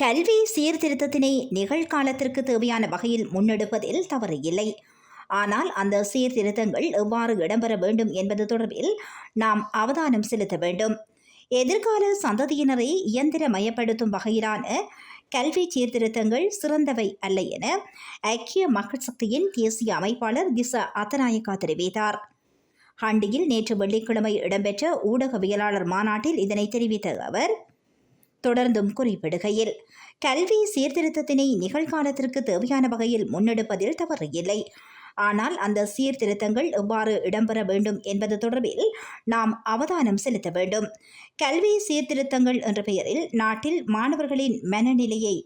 கல்வி சீர்திருத்தத்தினை நிகழ்காலத்திற்கு தேவையான வகையில் முன்னெடுப்பதில் தவறு இல்லை. ஆனால் அந்த சீர்திருத்தங்கள் எவ்வாறு இடம்பெற வேண்டும் என்பது தொடர்பில் நாம் அவதானம் செலுத்த வேண்டும். எதிர்கால சந்ததியினரை இயந்திரமயப்படுத்தும் வகையிலான கல்வி சீர்திருத்தங்கள் சிறந்தவை அல்ல என ஐக்கிய மக்கள் சக்தியின் தேசிய அமைப்பாளர் திச அத்தநாயக்கா தெரிவித்தார். ஹண்டியில் நேற்று வெள்ளிக்கிழமை இடம்பெற்ற ஊடகவியலாளர் மாநாட்டில் இதனை தெரிவித்த அவர் தொடர்ந்தும் குறிப்பிடுகையில் கல்வி சீர்திருத்தத்தினை நிகழ்காலத்திற்கு தேவையான வகையில் முன்னெடுப்பதில் தவறு இல்லை. ஆனால் அந்த சீர்திருத்தங்கள் எவ்வாறு இடம்பெற வேண்டும் என்பது தொடர்பில் நாம் அவதானம் செலுத்த வேண்டும். கல்வி சீர்திருத்தங்கள் என்ற பெயரில் நாட்டில் மாணவர்களின் மனநிலையை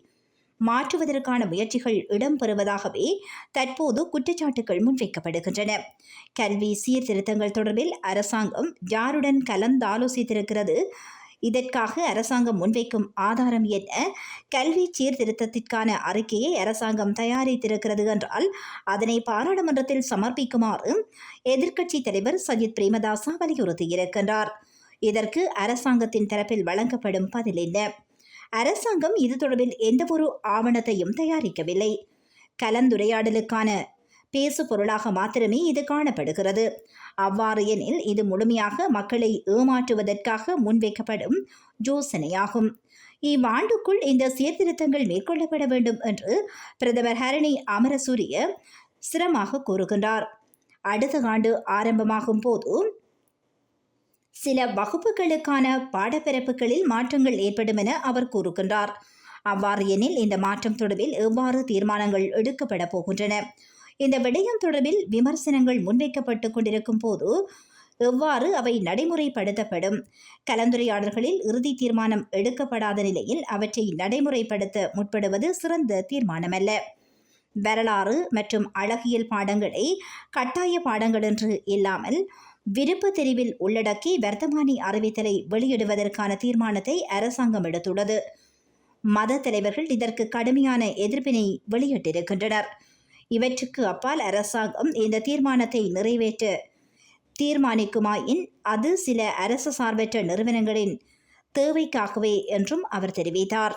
மாற்றுவதற்கான முயற்சிகள் இடம்பெறுவதாகவே தற்போது குற்றச்சாட்டுகள் முன்வைக்கப்படுகின்றன. கல்வி சீர்திருத்தங்கள் தொடர்பில் அரசாங்கம் யாருடன் கலந்தாலோசித்திருக்கிறது இதற்காக அரசாங்கம் முன்வைக்கும் ஆதாரம் என்ன? கல்வி சீர்திருத்தத்திற்கான அறிக்கையை அரசாங்கம் தயாரித்திருக்கிறது என்றால் அதனை பாராளுமன்றத்தில் சமர்ப்பிக்குமாறு எதிர்க்கட்சி தலைவர் சஜித் பிரேமதாசா வலியுறுத்தியிருக்கின்றார் இதற்கு அரசாங்கத்தின் தரப்பில் வழங்கப்படும் பதில் என்ன? அரசாங்கம் இது தொடர்பில் எந்தவொரு ஆவணத்தையும் தயாரிக்கவில்லை. கலந்துரையாடலுக்கான பேசு பொருளாக மாத்திரமே இது காணப்படுகிறது. அவ்வாறு எனில் இது முழுமையாக மக்களை ஏமாற்றுவதற்காக முன்வைக்கப்படும் யோசனையாகும். இவ்வாண்டுக்குள் இந்த சீர்திருத்தங்கள் மேற்கொள்ளப்பட வேண்டும் என்று பிரதமர் ஹரணி அமரசூரிய சிரமாக கூறுகின்றார். அடுத்த ஆண்டு ஆரம்பமாகும் போது சில வகுப்புகளுக்கான பாடப்பிறப்புகளில் மாற்றங்கள் ஏற்படும் என அவர் கூறுகின்றார். அவ்வாறு எனில் இந்த மாற்றம் தொடர்பில் எவ்வாறு தீர்மானங்கள் எடுக்கப்பட போகின்றன? இந்த விடயம் தொடர்பில் விமர்சனங்கள் முன்வைக்கப்பட்டு கொண்டிருக்கும் போது எவ்வாறு அவை நடைமுறைப்படுத்தப்படும்? கலந்துரையாடல்களில் இறுதி தீர்மானம் எடுக்கப்படாத நிலையில் அவற்றை நடைமுறைப்படுத்த முற்படுவது சிறந்த தீர்மானமல்ல. வரலாறு மற்றும் அழகியல் பாடங்களை கட்டாய பாடங்கள் என்று இல்லாமல் விருப்ப தெரிவில் உள்ளடக்கி வர்த்தமானி அறிவித்தலை வெளியிடுவதற்கான தீர்மானத்தை அரசாங்கம் எடுத்துள்ளது. மத தலைவர்கள் இதற்கு கடுமையான எதிர்ப்பினை வெளியிட்டிருக்கின்றனர். இவற்றுக்கு அப்பால் அரசாங்கம் இந்த தீர்மானத்தை நிறைவேற்ற. தீர்மானிக்குமாயின் அது சில அரசு சார்பற்ற நிறுவனங்களின் தேவைக்காகவே என்றும் அவர் தெரிவித்தார்.